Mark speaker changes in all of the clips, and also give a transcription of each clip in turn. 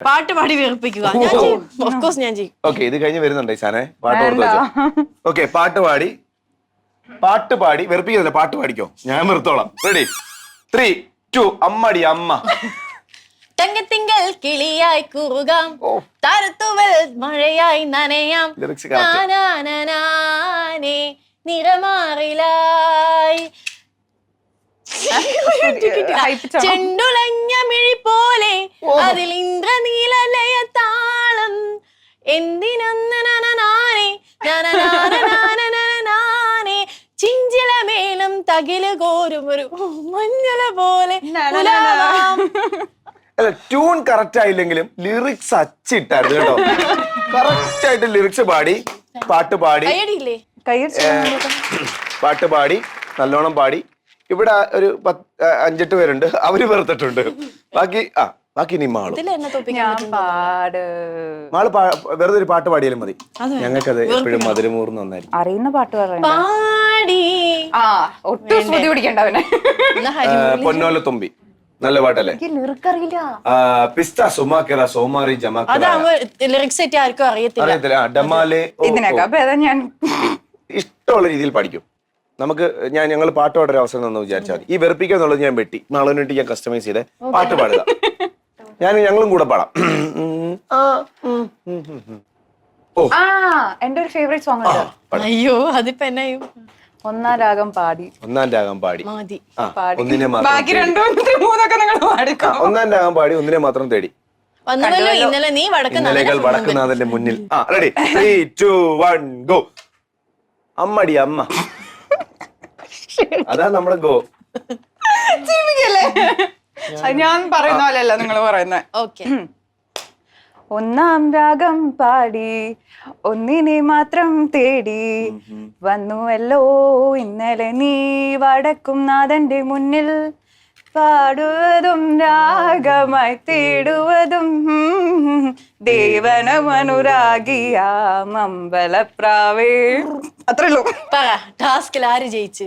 Speaker 1: പാട്ട് പാടി വിറപ്പിക്കുക ഞാൻ ചെയ്യും. ഞാൻ ചെയ്യും.
Speaker 2: ഓക്കെ ഇത് കഴിഞ്ഞ് വരുന്നുണ്ട് ഈ പാട്ട് കൊടുത്തു ഓക്കെ പാട്ട് പാടി. പാട്ട് പാടി. വെറുപ്പിക്കുന്നില്ല പാട്ട് പാടിക്കോ. ഞാൻ നിർത്തോളാം. റെഡി ത്രീ ടു അമ്മടി അമ്മ.
Speaker 1: തങ്കത്തിങ്കൽ കിളിയായി കൂറുകാം. താരത്തുവൽ മഴയായി നനയാം. നിറമാറിലായി. ചെണ്ടുലഞ്ഞ മിഴി പോലെ അതിൽ തകിൽ കോരും ഒരു മഞ്ഞല പോലെ ഉലാവാം.
Speaker 2: അല്ല ട്യൂൺ കറക്റ്റ് ആയില്ലെങ്കിലും ലിറിക്സ് അച്ചിട്ടായിരുന്നു കേട്ടോ. കറക്റ്റ് ആയിട്ട് ലിറിക്സ് പാടി പാട്ട് പാടി.
Speaker 1: കയ്യടിയില്ലേ?
Speaker 2: പാട്ട് പാടി നല്ലോണം പാടി. ഇവിടെ ഒരു പത്ത് ആ, അഞ്ചെട്ട് പേരുണ്ട്. അവർ വെറുത്തിട്ടുണ്ട്. ബാക്കി ആ ബാക്കി നീ മാളും.
Speaker 1: ഇതിൽ എന്നെ തോപ്പിക്കാൻ
Speaker 3: ഞാൻ
Speaker 1: പറ്റും.
Speaker 3: പാട്.
Speaker 2: മാൾ പാ- വെറുതെ ഒരു പാട്ട് പാടിയാലും മതി. ഞങ്ങൾക്കത് എപ്പോഴും മധുരമൂർന്ന് വന്നായിരിക്കും
Speaker 3: അറിയുന്ന പാട്ട് പറയാം
Speaker 1: പാടി
Speaker 3: ആ ഒട്ടും ശ്രുതി പിടിക്കണ്ട അവനെ.
Speaker 1: എന്നാ
Speaker 2: നല്ല പാട്ടല്ലേ? ആ, പിസ്ത സുമാക്കിറ സോമാറി ജമാക്കിറ.
Speaker 1: അതാകുമ്പോ ലിറിക്സ് സെറ്റ് ആർക്കും അറിയത്തില്ല.
Speaker 2: അറിയത്തില്ല. ഡമാലെ ഓ, ഓ.
Speaker 3: അപ്പൊ ഏതാ ഞാൻ.
Speaker 2: ഇഷ്ടമുള്ള രീതിയിൽ പഠിക്കും. നമുക്ക് ഞാൻ ഞങ്ങൾ പാട്ട് പാടാൻ അവസരം തന്നു വിചാരിച്ചാൽ മതി. ഈ വെറുപ്പിക്കുക എന്നുള്ളത് ഞാൻ വെട്ടി. നാളെ വേണ്ടി ഞാൻ കസ്റ്റമൈസ് ചെയ്ത്. പാട്ട് പാടുക. ഞാൻ ഞങ്ങളും കൂടെ പാടാം. ആ, ഉം, ഉം, ഉം, ഉം. ഓ.
Speaker 3: ആ എന്റെ ഒരു ഫേവറേറ്റ് സോങ് ഉണ്ട്.
Speaker 1: അയ്യോ അതിപ്പോ എന്നായും?
Speaker 3: ഒന്നാം രാഗം പാടി.
Speaker 2: ഒന്നാം രാഗം പാടി.
Speaker 1: മതി.
Speaker 2: ആ
Speaker 3: പാടി.
Speaker 2: ഒന്നിനെ മാത്രം
Speaker 3: ബാക്കി
Speaker 2: തേടി.
Speaker 3: രണ്ടു മൂന്നൊക്കെ നിങ്ങൾ പാടിക്കോ?
Speaker 2: ഒന്നാം രാഗം പാടി ഒന്നിനെ മാത്രം തേടി.
Speaker 1: വന്നുവല്ലോ ഇന്നലെ നീ വടക്ക്
Speaker 2: വടക്കുന്ന വടക്കുന്നാഥന്റെ മുന്നിൽ. ആ ready three two one go അമ്മടി അമ്മ. അതാ നമ്മുടെ ഗോ?
Speaker 3: അത് ഞാൻ പറയുന്ന പോലെയല്ല നിങ്ങൾ പറയുന്നത്
Speaker 1: ഓക്കെ
Speaker 3: ഒന്നാം രാഗം പാടി. ഒന്നിനെ മാത്രം തേടി. വന്നുവല്ലോ ഇന്നലെ നീ വടക്കും നാഥന്റെ മുന്നിൽ. പാടുവതും രാഗമായി തേടുവതും ദേവനമനുരാഗിയാം അമ്പലപ്രാവേ അത്രയുള്ളൂ
Speaker 1: പറ ടാസ്കിൽ ആര് ജയിച്ച്?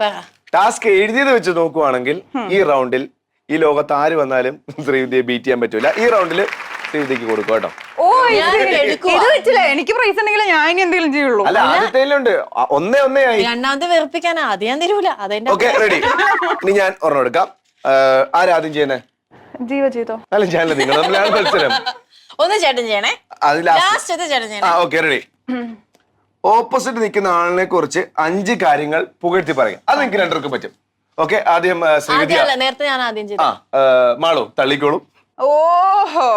Speaker 1: പറ.
Speaker 2: ടാസ്ക് എഴുതിയത് വെച്ച് നോക്കുവാണെങ്കിൽ ഈ റൗണ്ടിൽ ഈ ലോകത്ത് ആര് വന്നാലും ശ്രീവിദ്യയെ ബീറ്റ് ചെയ്യാൻ പറ്റൂല. ഈ റൗണ്ടിൽ ശ്രീവിദ്യക്ക് കൊടുക്കും കേട്ടോ.
Speaker 3: ഓ ഇത്
Speaker 1: ഞാനിത് എടുക്കുവാ.
Speaker 3: ഇത് വെച്ചില്ല? എനിക്ക് പ്രൈസ് ഉണ്ടെങ്കിൽ ഞാൻ ഇനി എന്തെങ്കിലും ചെയ്യുള്ളൂ.
Speaker 2: അല്ല ആദ്യത്തേലുണ്ട്. ഒന്നേ ഒന്നേ ആയി.
Speaker 1: രണ്ടാമത്തെ വെറുപ്പിക്കാനാ. അത് ഞാൻ തരൂല. അതെന്റെ
Speaker 2: ഓക്കെ റെഡി ഇനി ഞാൻ ഒരെണ്ണം എടുക്കാം. ആ, ആരാദ്യം ചെയ്യണേ
Speaker 3: ജീവ ചെയ്തോ.
Speaker 2: അല്ല ഞാനല്ല. നിങ്ങൾ തമ്മിലാണ് മത്സരം.
Speaker 1: ഒന്ന് ചേട്ടൻ ചെയ്യണേ.
Speaker 2: അത് ലാസ്റ്റ്
Speaker 1: ലാസ്റ്റ് ചേട്ടൻ
Speaker 2: ആ
Speaker 1: ചെയ്യണേ
Speaker 2: ഓക്കെ റെഡി ഓപ്പോസിറ്റ് നിൽക്കുന്ന ആളിനെ കുറിച്ച് അഞ്ച് കാര്യങ്ങൾ പുകഴ്ത്തി പറയാം അത് നിങ്ങൾക്ക് രണ്ടുപേർക്കും പറ്റും. ഓക്കെ ആദ്യം ശ്രീവിദ്യ.
Speaker 1: നേരത്തെ ഞാൻ ആദ്യം ചെയ്തു
Speaker 2: മാളോ മാളു തള്ളിക്കോളും.
Speaker 3: ഓഹോ.